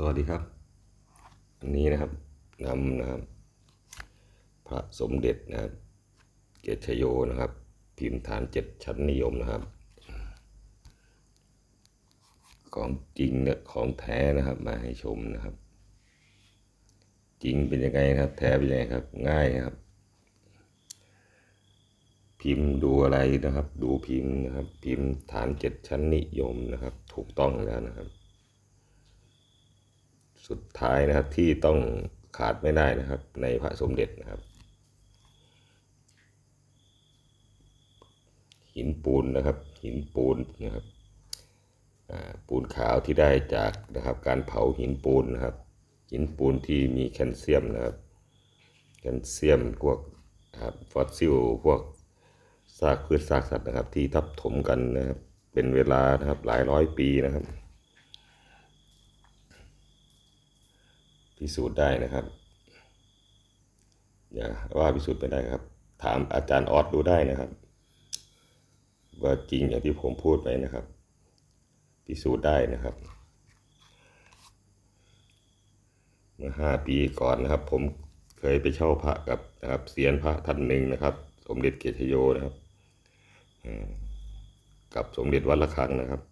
สวัสดีครับ อันนี้นะครับนำนะครับ พระสมเด็จนะครับ เกตชโยนะครับ พิมพ์ฐานเจ็ดชั้นนิยมนะครับ ของจริงเนี่ยของแท้นะครับมาให้ชมนะครับ จริงเป็นยังไงครับ แท้เป็นยังไงครับ ง่ายครับ พิมพ์ดูอะไรนะครับ ดูพิมพ์นะครับ พิมพ์ฐานเจ็ดชั้นนิยมนะครับ ถูกต้องแล้วนะครับ สุดท้ายนะครับที่ต้องขาดไม่ได้นะครับ ในพระสมเด็จนะครับ หินปูนนะครับ หินปูนนะครับปูนขาวที่ได้จากนะครับ การเผาหินปูนนะครับ หินปูนที่มีแคลเซียมนะครับ แคลเซียมพวกครับฟอสซิลพวกซากพืชซากสัตว์นะครับ ที่ทับถมกันนะครับ เป็นเวลานะครับหลายร้อยปีนะครับ พิสูจน์ได้นะครับ อย่าว่าพิสูจน์ไม่ได้ครับ ถามอาจารย์ออสดูได้นะครับ ว่าจริงอย่างที่ผมพูดไปนะครับ พิสูจน์ได้นะครับ เมื่อห้าปีก่อนนะครับ ผมเคยไปเช่าพระกับนะครับเซียนพระท่านหนึ่งนะครับ สมเด็จเกตโยนะครับกับสมเด็จวัดระฆังนะครับ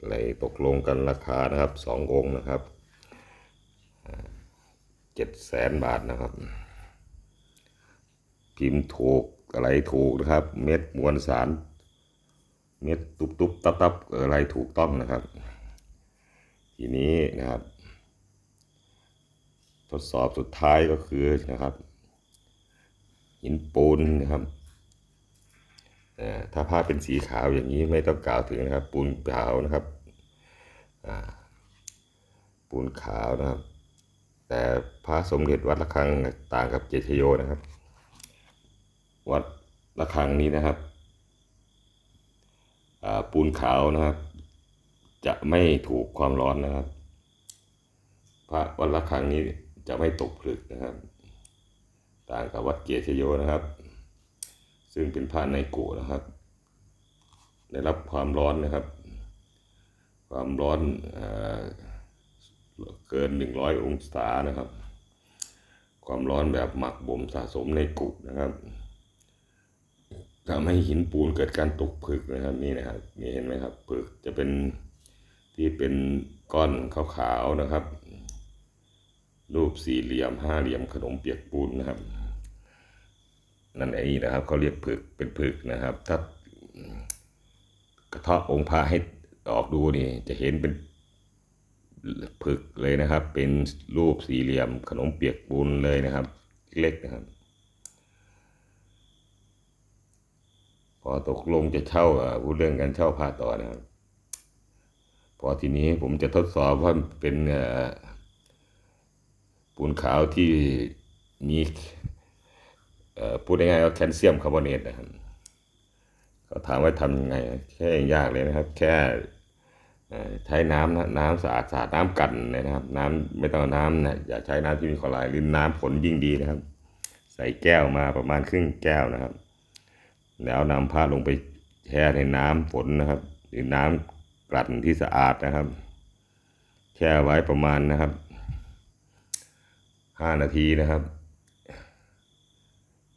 อ่าเลยตกลงกันราคานะครับสององค์นะครับเจ็ดแสนบาทนะครับ พิมพ์ถูกอะไรถูกนะครับ เม็ดมวลสาร เม็ดตุบตุบตับตับอะไรถูกต้องนะครับ ทีนี้นะครับ ทดสอบสุดท้ายก็คือนะครับหินปูนนะครับ ถ้าผ้าเป็นสีขาวอย่างนี้ไม่ต้องกล่าวถึงนะครับ ปูนขาวนะครับปูนขาวนะครับ แต่พระสมเด็จวัดระฆังต่างกับเจชโยนะครับ วัดระฆังนี้นะครับปูนขาวนะครับ จะไม่ถูกความร้อนนะครับ พระวัดระฆังนี้จะไม่ตกผลึกนะครับ ต่างกับวัดเกียรติโยนะครับ ซึ่งเป็นพระในกุนะครับ ได้รับความร้อนนะครับ ความร้อนเอ่อเกินหนึ่งร้อยองศานะครับ ความร้อนแบบหมักบ่มสะสมในกุนะครับทำให้หินปูนเกิดการตกผึกนะครับนี่นะครับนี่เห็นไหมครับผึกจะเป็นที่เป็นก้อนขาวๆนะครับ รูปสี่เหลี่ยมห้าเหลี่ยมขนมเปียกปูนนะครับ นั่นเองนะครับเขาเรียกผึกเป็นผึกนะครับ ถ้ากระเทาะองค์พระให้ออกดูนี่จะเห็นเป็นผึกเลยนะครับ เป็นรูปสี่เหลี่ยมขนมเปียกปูนเลยนะครับ เล็กนะครับ พอตกลงจะเช่าพูดเรื่องการเช่าพระต่อนะครับ พอทีนี้ผมจะทดสอบว่าเป็นปูนขาวที่มี พูดง่ายๆว่าแคลเซียมคาร์บอเนตนะครับเขาถามว่าทำยังไงแค่ยากเลยนะครับ แค่ใช้น้ำนะน้ำสะอาดสะอาดน้ำกันนะครับ น้ำไม่ต้องน้ำนะอย่าใช้น้ำที่มีคลอไรด์หรือน้ำฝนยิ่งดีนะครับ ใส่แก้วมาประมาณครึ่งแก้วนะครับ แล้วนำผ้าลงไปแช่ในน้ำฝนนะครับ หรือน้ำกลั่นที่สะอาดนะครับ แช่ไว้ประมาณนะครับห้านาทีนะครับ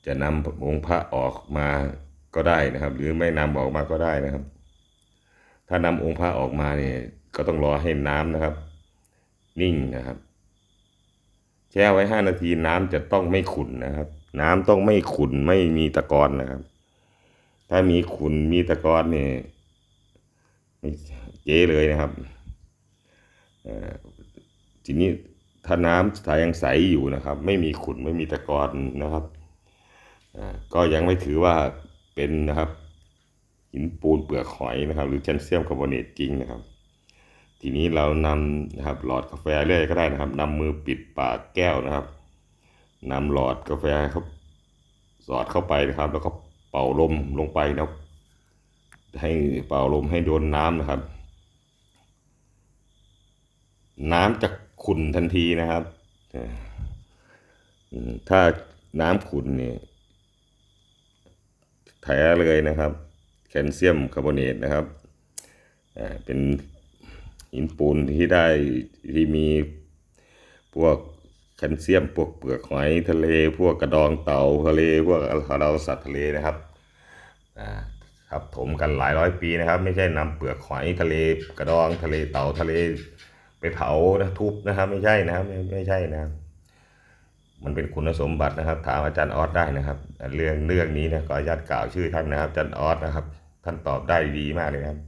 จะนำองค์พระออกมาก็ได้นะครับ หรือไม่นำออกมาก็ได้นะครับ ถ้านำองค์พระออกมาเนี่ยก็ต้องรอให้น้ำนะครับ นิ่งนะครับ แช่ไว้ห้านาทีน้ำจะต้องไม่ขุ่นนะครับ น้ำต้องไม่ขุ่นไม่มีตะกอนนะครับ ถ้ามีขุ่นมีตะกอนเนี่ยเจ๊เลยนะครับทีนี้ถ้าน้ำสายยังใสอยู่นะครับ ไม่มีขุ่นไม่มีตะกอนนะครับ ก็ยังไม่ถือว่าเป็นนะครับ หินปูนเปลือกหอยนะครับ หรือแคลเซียมคาร์บอเนตจริงนะครับ ทีนี้เรานำนะครับหลอดกาแฟเรื่อยก็ได้นะครับนำมือปิดปากแก้วนะครับนำหลอดกาแฟครับสอดเข้าไปนะครับ แล้วก็เป่าลมลงไปนะครับ ให้เป่าลมให้โดนน้ำนะครับ น้ำจะขุ่นทันทีนะครับถ้าน้ำขุ่นเนี่ย แท้เลยนะครับ แคลเซียมคาร์บอเนตนะครับเป็นหินปูนที่ได้ที่มีพวกแคลเซียมพวกเปลือกหอยทะเล พวกกระดองเต่าทะเล พวกกระดองสัตว์ทะเลนะครับครับถมกันหลายร้อยปีนะครับ ไม่ใช่นำเปลือกหอยทะเลกระดองทะเลเต่าทะเลไปเผานะทุบนะครับ ไม่ใช่นะครับไม่ไม่ใช่นะครับ มันเป็นคุณสมบัตินะครับ ถามอาจารย์ออสได้นะครับ เรื่องเรื่องนี้นะขออนุญาตกล่าวชื่อท่านนะครับอาจารย์ออสนะครับ ท่านตอบได้ดีมากเลยครับ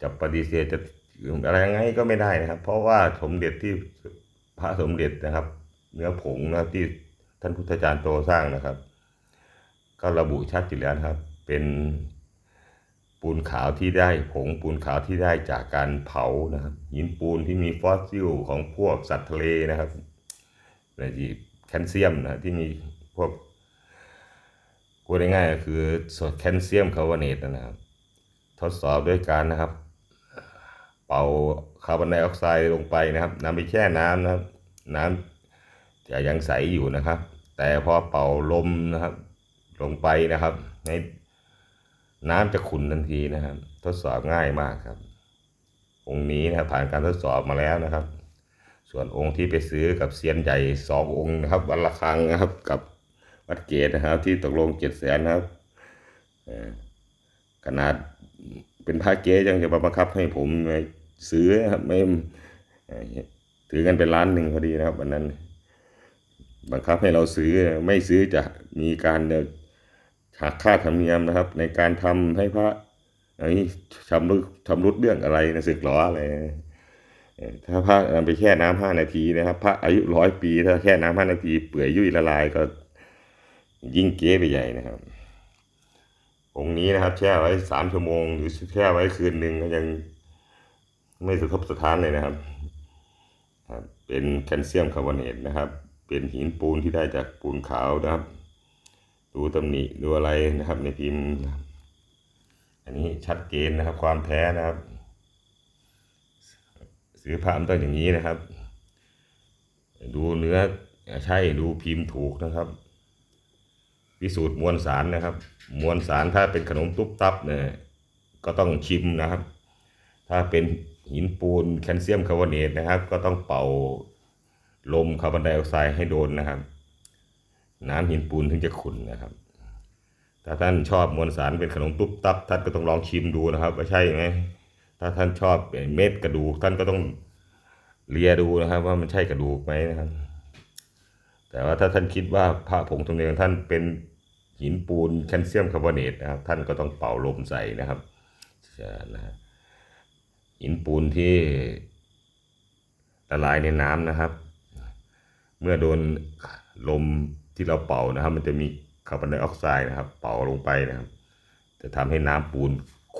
จะปฏิเสธจะอะไรยังไงก็ไม่ได้นะครับ เพราะว่าสมเด็จที่พระสมเด็จนะครับ เนื้อผงนะครับที่ท่านพุทธจารย์โตสร้างนะครับ ก็ระบุชัดอยู่แล้วนครับ เป็น ปูนขาวที่ได้ผงปูนขาวที่ได้จากการเผานะครับหินปูนที่มีฟอสซิลของพวกสัตว์ทะเลนะครับในที่แคลเซียมนะที่มีพวกพูดง่ายๆก็คือแคลเซียมคาร์บอเนตนะครับ ทดสอบด้วยการนะครับ เป่าคาร์บอนไดออกไซด์ลงไปนะครับนำไปแช่น้ำนะครับน้ำจะยังใสอยู่นะครับ แต่พอเป่าลมนะครับ ลงไปนะครับใน น้ำจะขุ่นทันทีนะครับ ทดสอบง่ายมากครับ องค์นี้นะครับผ่านการทดสอบมาแล้วนะครับ ส่วนองค์ที่ไปซื้อกับเซียนใหญ่สององค์นะครับวันละครั้งนะครับ กับวัดเกตนะครับ ที่ตกลงเจ็ดแสนนะครับขนาดเป็นพระเก๊ยังจะมาบังคับให้ผมไปซื้อครับไม่ถือกันเป็นล้านหนึ่งพอดีนะครับวันนั้น บังคับให้เราซื้อไม่ซื้อจะมีการ หักค่าธรรมเนียมนะครับ ในการทำให้พระไอ้ชำรุดชำรุดเรื่องอะไรนะสึกหรออะไรถ้าพระไปแช่น้ำห้านาทีนะครับ พระอายุร้อยปี ถ้าแช่น้ำห้านาที เปื่อยยุ่ยละลายก็ยิ่งเก๊ไปใหญ่นะครับองค์นี้นะครับแช่ไว้สามชั่วโมง หรือแช่ไว้คืนหนึ่งก็ยังไม่สะทบสะท้านเลยนะครับครับเป็นแคลเซียมคาร์บอเนตนะครับ เป็นหินปูนที่ได้จากปูนขาวนะครับ ดูตำหนิดูอะไรนะครับ ในพิมพ์อันนี้ชัดเจนนะครับ ความแท้นะครับซื้อพระมันต้องอย่างนี้นะครับ ดูเนื้อใช่ดูพิมพ์ถูกนะครับ พิสูจน์มวลสารนะครับ มวลสารถ้าเป็นขนมตุ๊บตับเนี่ยก็ต้องชิมนะครับ ถ้าเป็นหินปูนแคลเซียมคาร์บอเนตนะครับ ก็ต้องเป่าลมคาร์บอนไดออกไซด์ให้โดนนะครับ น้ำหินปูนถึงจะขุ่นนะครับถ้าท่านชอบมวลสารเป็นขนมตุ๊บตับท่านก็ต้องลองชิมดูนะครับว่าใช่ไหมถ้าท่านชอบเม็ดกระดูกท่านก็ต้องเลียดูนะครับ ว่ามันใช่กระดูกไหมนะครับ แต่ว่าถ้าท่านคิดว่าพระผงตรงนี้ของท่านเป็นหินปูนแคลเซียมคาร์บอเนตนะครับ ท่านก็ต้องเป่าลมใส่นะครับนะฮะหินปูนที่ละลายในน้ำนะครับ เมื่อโดนลม ที่เราเป่านะครับ มันจะมีคาร์บอนไดออกไซด์นะครับ เป่าลงไปนะครับ จะทำให้น้ำปูน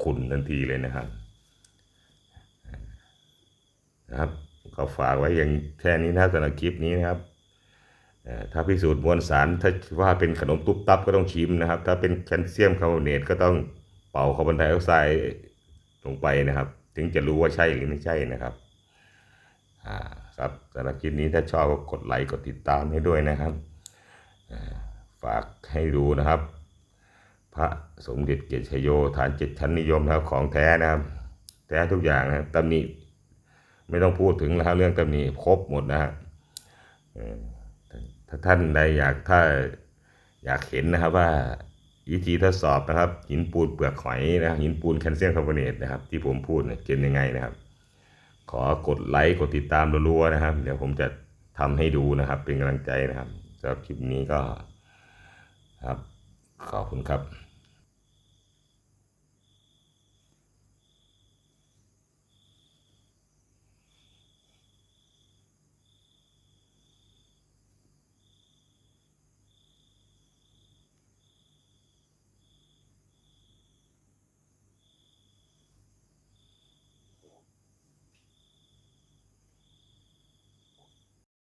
ขุ่นทันทีเลยนะครับ นะครับ ก็ฝากไว้อย่างแค่นี้นะสำหรับคลิปนี้นะครับถ้าพิสูจน์มวลสาร ถ้าว่าเป็นขนมตุ๊บตับก็ต้องชิมนะครับ ถ้าเป็นแคลเซียมคาร์บอเนตก็ต้องเป่าคาร์บอนไดออกไซด์ลงไปนะครับ ถึงจะรู้ว่าใช่หรือไม่ใช่นะครับอ่าครับสำหรับคลิปนี้ถ้าชอบก็กดไลค์กดติดตามให้ด้วยนะครับ ฝากให้ดูนะครับ พระสมเด็จเกศชโยฐานเจ็ดชั้นนิยมนะครับของแท้นะครับ แท้ทุกอย่างนะครับตำหนิไม่ต้องพูดถึงแล้วครับเรื่องตำหนิครบหมดนะฮะถ้าท่านใดอยากถ้าอยากเห็นนะครับว่าวิธีทดสอบนะครับ หินปูนเปลือกหอยนะหินปูนแคลเซียมคาร์บอเนตนะครับ ที่ผมพูดเนี่ยเป็นยังไงนะครับ ขอกดไลค์กดติดตามรัวๆนะครับ เดี๋ยวผมจะทำให้ดูนะครับ เป็นกำลังใจนะครับ สำหรับคลิปนี้ก็ครับ ขอบคุณครับ